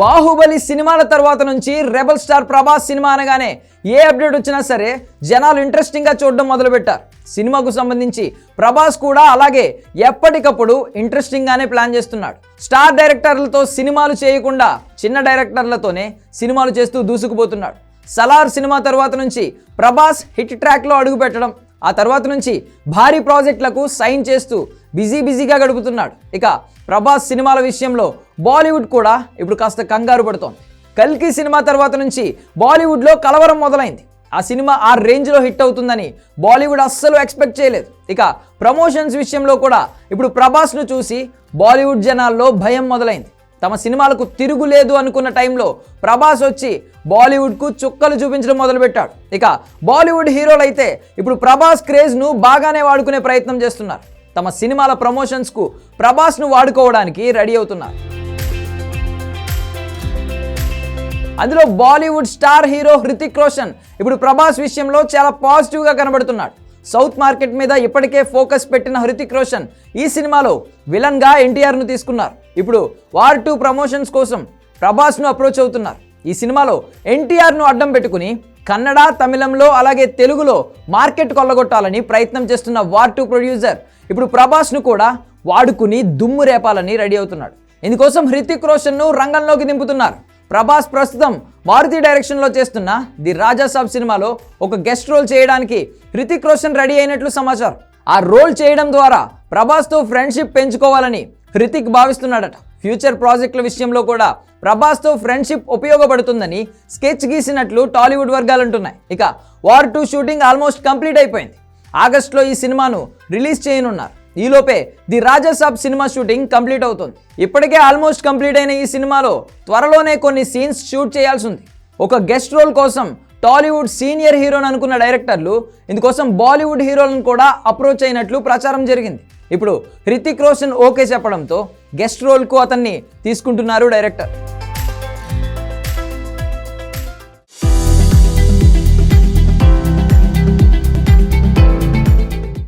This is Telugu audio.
బాహుబలి సినిమాల తర్వాత నుంచి రెబల్ స్టార్ ప్రభాస్ సినిమా అనగానే ఏ అప్డేట్ వచ్చినా సరే జనాలు ఇంట్రెస్టింగ్గా చూడడం మొదలుపెట్టారు. సినిమాకు సంబంధించి ప్రభాస్ కూడా అలాగే ఎప్పటికప్పుడు ఇంట్రెస్టింగ్గానే ప్లాన్ చేస్తున్నాడు. స్టార్ డైరెక్టర్లతో సినిమాలు చేయకుండా చిన్న డైరెక్టర్లతోనే సినిమాలు చేస్తూ దూసుకుపోతున్నాడు. సలార్ సినిమా తర్వాత నుంచి ప్రభాస్ హిట్ ట్రాక్లో అడుగుపెట్టడం ఆ తర్వాత నుంచి భారీ ప్రాజెక్టులకు సైన్ చేస్తూ బిజీ బిజీగా గడుపుతున్నాడు. ఇక ప్రభాస్ సినిమాల విషయంలో బాలీవుడ్ కూడా ఇప్పుడు కాస్త కంగారు పడుతోంది. కల్కి సినిమా తర్వాత నుంచి బాలీవుడ్లో కలవరం మొదలైంది. ఆ సినిమా ఆ రేంజ్లో హిట్ అవుతుందని బాలీవుడ్ అస్సలు ఎక్స్పెక్ట్ చేయలేదు. ఇక ప్రమోషన్స్ విషయంలో కూడా ఇప్పుడు ప్రభాస్ను చూసి బాలీవుడ్ జనాల్లో భయం మొదలైంది. తమ సినిమాలకు తిరుగులేదు అనుకున్న టైంలో ప్రభాస్ వచ్చి బాలీవుడ్కు చుక్కలు చూపించడం మొదలుపెట్టాడు. ఇక బాలీవుడ్ హీరోలు అయితే ఇప్పుడు ప్రభాస్ క్రేజ్ను బాగానే వాడుకునే ప్రయత్నం చేస్తున్నారు. తమ సినిమాల ప్రమోషన్స్కు ప్రభాస్ను వాడుకోవడానికి రెడీ అవుతున్నారు. అందులో Bollywood star hero Hrithik Roshan. ఇప్పుడు ప్రభాస్ విషయంలో చాలా పాజిటివ్గా కనబడుతున్నాడు. సౌత్ మార్కెట్ మీద ఇప్పటికే ఫోకస్ పెట్టిన హృతిక్ రోషన్ ఈ సినిమాలో విలన్గా ఎన్టీఆర్ను తీసుకున్నారు. ఇప్పుడు వార్ టూ ప్రమోషన్స్ కోసం ప్రభాస్ను అప్రోచ్ అవుతున్నారు. ఈ సినిమాలో ఎన్టీఆర్ను అడ్డం పెట్టుకుని కన్నడ తమిళంలో అలాగే తెలుగులో మార్కెట్ కొల్లగొట్టాలని ప్రయత్నం చేస్తున్న వార్ టూ ప్రొడ్యూసర్ ఇప్పుడు ప్రభాస్ను కూడా వాడుకుని దుమ్ము రేపాలని రెడీ అవుతున్నాడు. ఇందుకోసం హృతిక్ రోషన్ను రంగంలోకి దింపుతున్నారు. ప్రభాస్ ప్రస్తుతం మారుతి డైరెక్షన్లో చేస్తున్న ది రాజా సాబ్ సినిమాలో ఒక గెస్ట్ రోల్ చేయడానికి హృతిక్ రోషన్ రెడీ అయినట్లు సమాచారం. ఆ రోల్ చేయడం ద్వారా ప్రభాస్తో ఫ్రెండ్షిప్ పెంచుకోవాలని హృతిక్ భావిస్తున్నాడట. ఫ్యూచర్ ప్రాజెక్టుల విషయంలో కూడా ప్రభాస్తో ఫ్రెండ్షిప్ ఉపయోగపడుతుందని స్కెచ్ గీసినట్లు టాలీవుడ్ వర్గాలు అంటున్నాయి. ఇక war two shooting almost complete అయిపోయింది. ఆగస్టులో ఈ సినిమాను రిలీజ్ చేయనున్నారు. ఈలోపే ది రాజాసాబ్ సినిమా షూటింగ్ కంప్లీట్ అవుతుంది. ఇప్పటికే ఆల్మోస్ట్ కంప్లీట్ అయిన ఈ సినిమాలో త్వరలోనే కొన్ని సీన్స్ షూట్ చేయాల్సి ఉంది ఒక గెస్ట్ రోల్ కోసం టాలీవుడ్ సీనియర్ హీరోని అనుకున్న డైరెక్టర్లు ఇందుకోసం బాలీవుడ్ హీరోలను కూడా అప్రోచ్ అయినట్లు ప్రచారం జరిగింది. ఇప్పుడు హృతిక్ రోషన్ ఓకే చెప్పడంతో గెస్ట్ రోల్కు అతన్ని తీసుకుంటున్నారు డైరెక్టర్.